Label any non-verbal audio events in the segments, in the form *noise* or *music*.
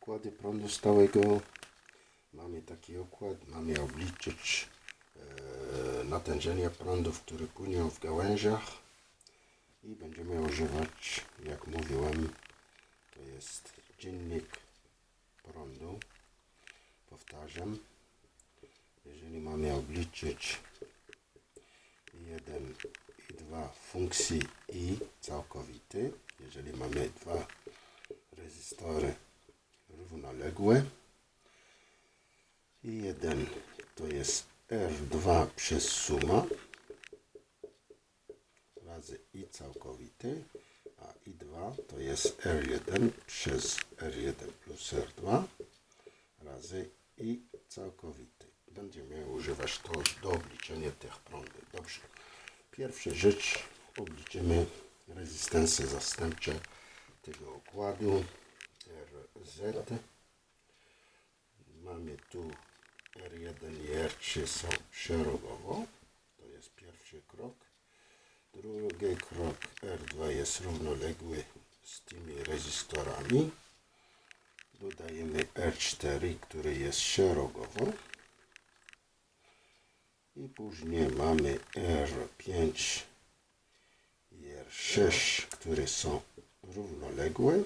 Układy prądu stałego. Mamy taki układ. Mamy obliczyć e, natężenie prądów, które płyną w gałęziach i będziemy używać, jak mówiłem, to jest dziennik prądu. Powtarzam, jeżeli mamy obliczyć 1 i 2 funkcji i całkowity, jeżeli mamy dwa rezystory równoległe i 1 to jest R2 przez suma. Razy i całkowity, a i2 to jest R1 przez R1 plus R2 razy i całkowity. Będziemy używać to do obliczenia tych prądów. Dobrze. Pierwsza rzecz. Obliczymy rezystancje zastępcze tego układu Mamy tu R1 i R3 są szerogowo. To jest pierwszy krok. Drugi krok R2 jest równoległy z tymi rezystorami. Dodajemy R4, który jest szerogowo. I później mamy R5 i R6, które są równoległe.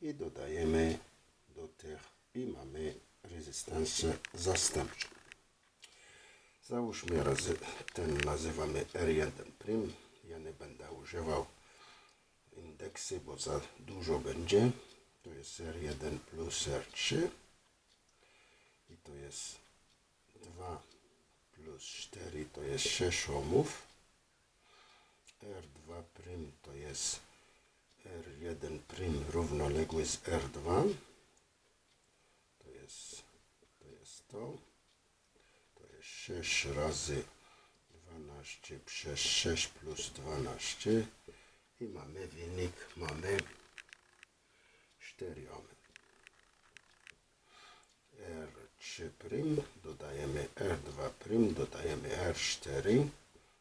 I dodajemy do tych i mamy rezystancję zastępczą. Załóżmy razy, ten nazywamy R1'. Ja nie będę używał indeksy, bo za dużo będzie. To jest R1 plus R3 i to jest 2 plus 4 to jest 6 ohmów. R2' to jest R1' równoległy z R2. To jest to. Jest to. To jest 6 razy 12 przez 6 plus 12 i mamy wynik, mamy 4 ohmy. R3', dodajemy R2', dodajemy R4,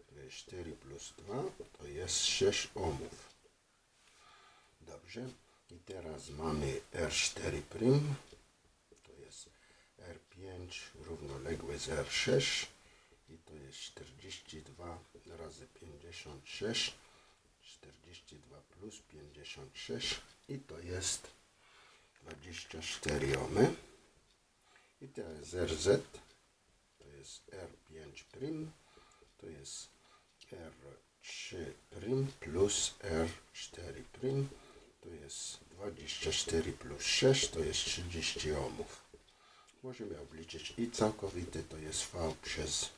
to jest 4 plus 2, to jest 6 ohmów. Dobrze. I teraz mamy R4', to jest R5 równoległe z R6 i to jest 42 razy 56, 42 plus 56 i to jest 24 ohmy. I teraz RZ to jest R5', to jest R3' plus R4', to jest 24 plus 6, to jest 30 ohmów. Możemy obliczyć i całkowity to jest V przez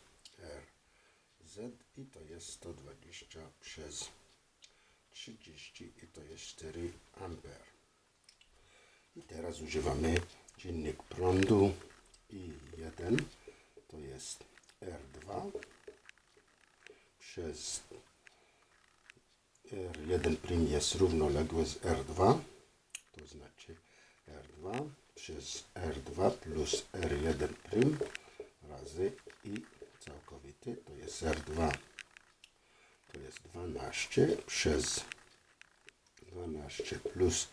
RZ i to jest 120 przez 30 i to jest 4 ampere. I teraz używamy dziennik prądu I1 to jest R2 przez R1' jest równoległy z R2 to znaczy R2 przez R2 plus R1' razy i całkowity to jest R2 to jest 12 przez 12 plus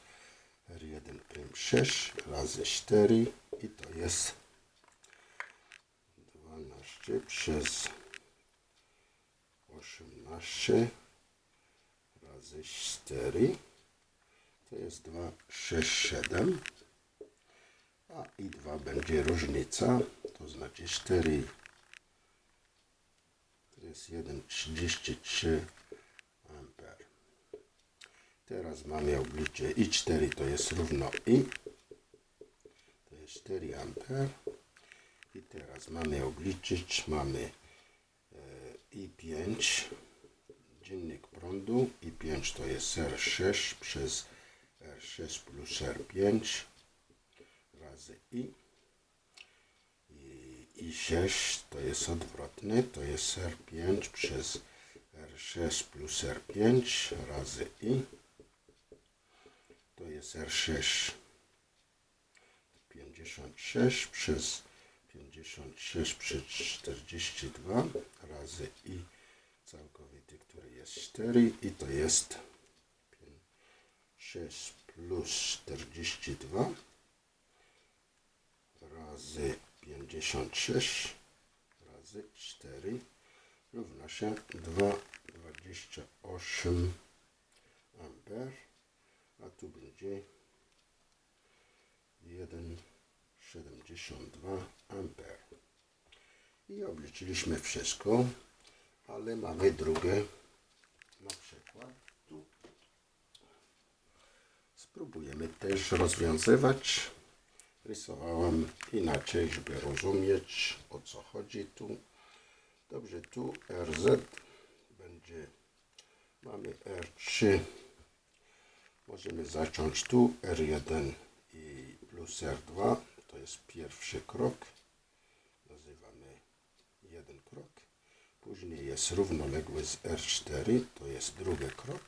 R1 prym 6 razy 4 i to jest 12 przez 18 razy 4 to jest 2, 6, 7 a i 2 będzie różnica to znaczy 4 to jest 1,33 ampere Teraz mamy oblicze I4 to jest równo I. To jest 4 ampere. I teraz mamy obliczyć, mamy e, I5, dziennik prądu. I5 to jest R6 przez R6 plus R5 razy I. I I6 to jest odwrotny, to jest R5 przez R6 plus R5 razy I to jest R6 56 przez 56 przez 42 razy i całkowity, który jest 4 i to jest 6 plus 42 razy 56 razy 4 równa się 2,28 amper, a tu będzie 1,72 amper. I obliczyliśmy wszystko, ale mamy drugie na przykład tu. Spróbujemy też rozwiązywać. Rysowałem inaczej, żeby rozumieć o co chodzi tu. Dobrze, tu RZ będzie, mamy R3. Możemy zacząć tu R1 i plus R2. To jest pierwszy krok. Nazywamy jeden krok. Później jest równoległy z R4. To jest drugi krok.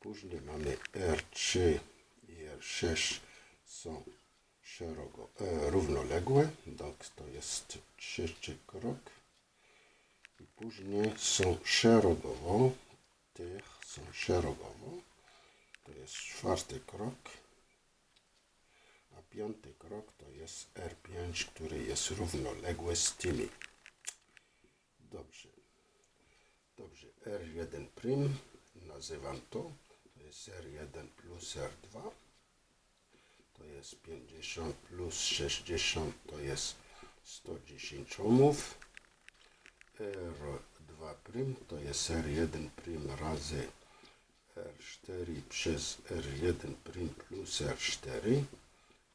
Później mamy R3 i R6 są szeroko, e, równoległe, tak to jest trzeci krok. I później są szerokowo, tych są szerokowo, to jest czwarty krok. A piąty krok to jest R5, który jest równoległy z tymi. Dobrze. Dobrze, R1 prim, nazywam to, to jest R1 plus R2 to jest 50 plus 60 to jest 110 ohmów. R2 prim to jest R1 prim razy R4 przez R1 prim plus R4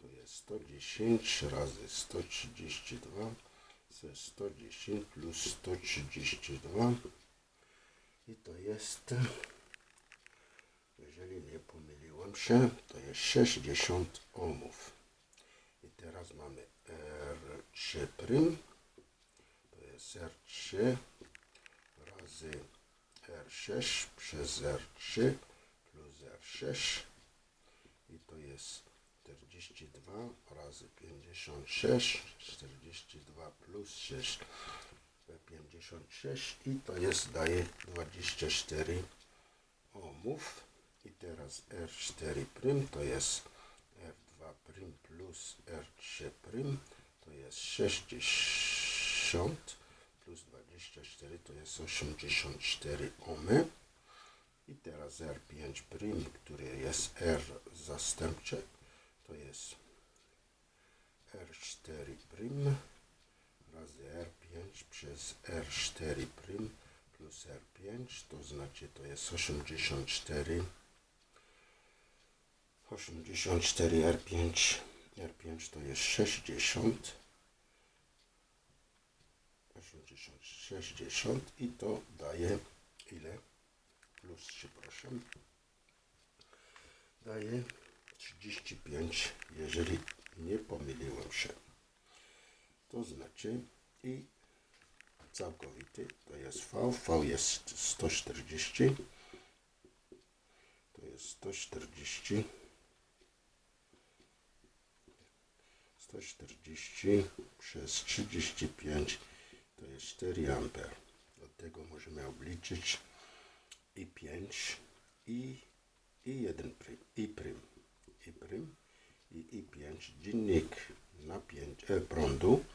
to jest 110 razy 132 ze 110 plus 132 i to jest jeżeli nie pomyliłem się, to jest 60 ohmów. I teraz mamy R3 prym, to jest R3 razy R6 przez R3 plus R6 i to jest 42 razy 56, 42 plus 6, 56 i to jest daje 24 ohmów. I teraz R4 prym to jest R2 prym plus R3 prym to jest 60 plus 24 to jest 84 ohmy. I teraz R5 prym, który jest R zastępcze, to jest R4 prym razy R5 przez R4 prym plus R5, to znaczy to jest 84 84 R5 R5 to jest 60 80 60 i to daje ile? Plus 3 proszę. Daje 35, jeżeli nie pomyliłem się. To znaczy i całkowity to jest V, V jest 140 to jest 140 140 przez 35 to jest 4 amper. Od tego możemy obliczyć i 5 i, i 1 prym, i prym, i i, i 5. Dziennik napięcia e, prądu.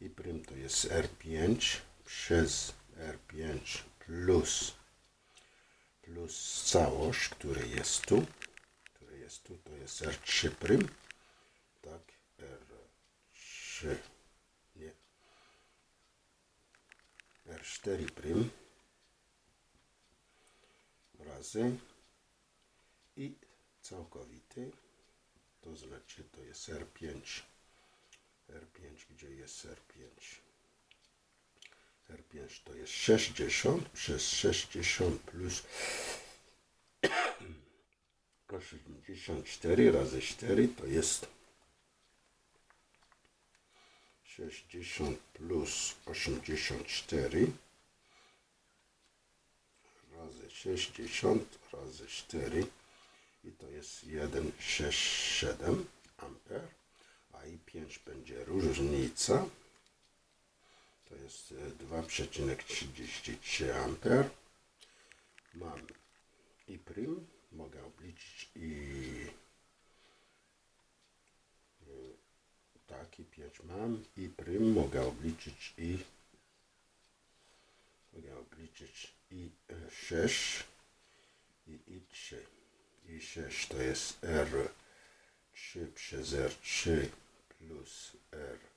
I prym to jest R5 przez R5 plus plus całość, który jest tu, który jest tu, to jest R3 prym, tak, R3, nie, R4 prym. Razy. I całkowity, to znaczy to jest R5, R5, gdzie jest R5? R5 to jest 60 przez 60 plus *clears throat* 84 razy 4 to jest 60 plus 84 razy 60 razy 4 i to jest 1,67 amper, a i 5 będzie różnica to jest e, 2,33 amper. Mam i prym, mogę obliczyć i y, taki 5 mam i prym mogę obliczyć i mogę obliczyć i 6 i i 3 i 6 to jest R3 przez R3 plus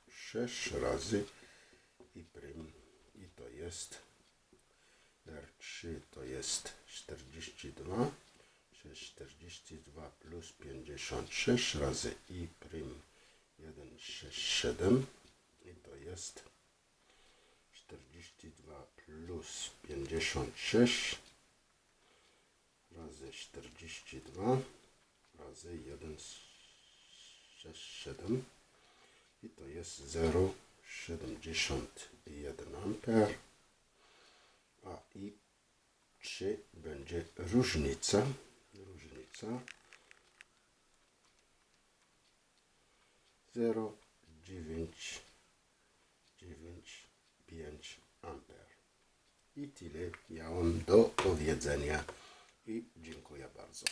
R6 razy i prym i to jest R3 to jest 42 przez 42 plus 56 razy i prym 167 i to jest 42 plus 56 razy 42 razy 167 i to jest 0,71 ampere a i 3 będzie różnica? Różnica. 0,995 ampere i tyle miałem do powiedzenia i dziękuję bardzo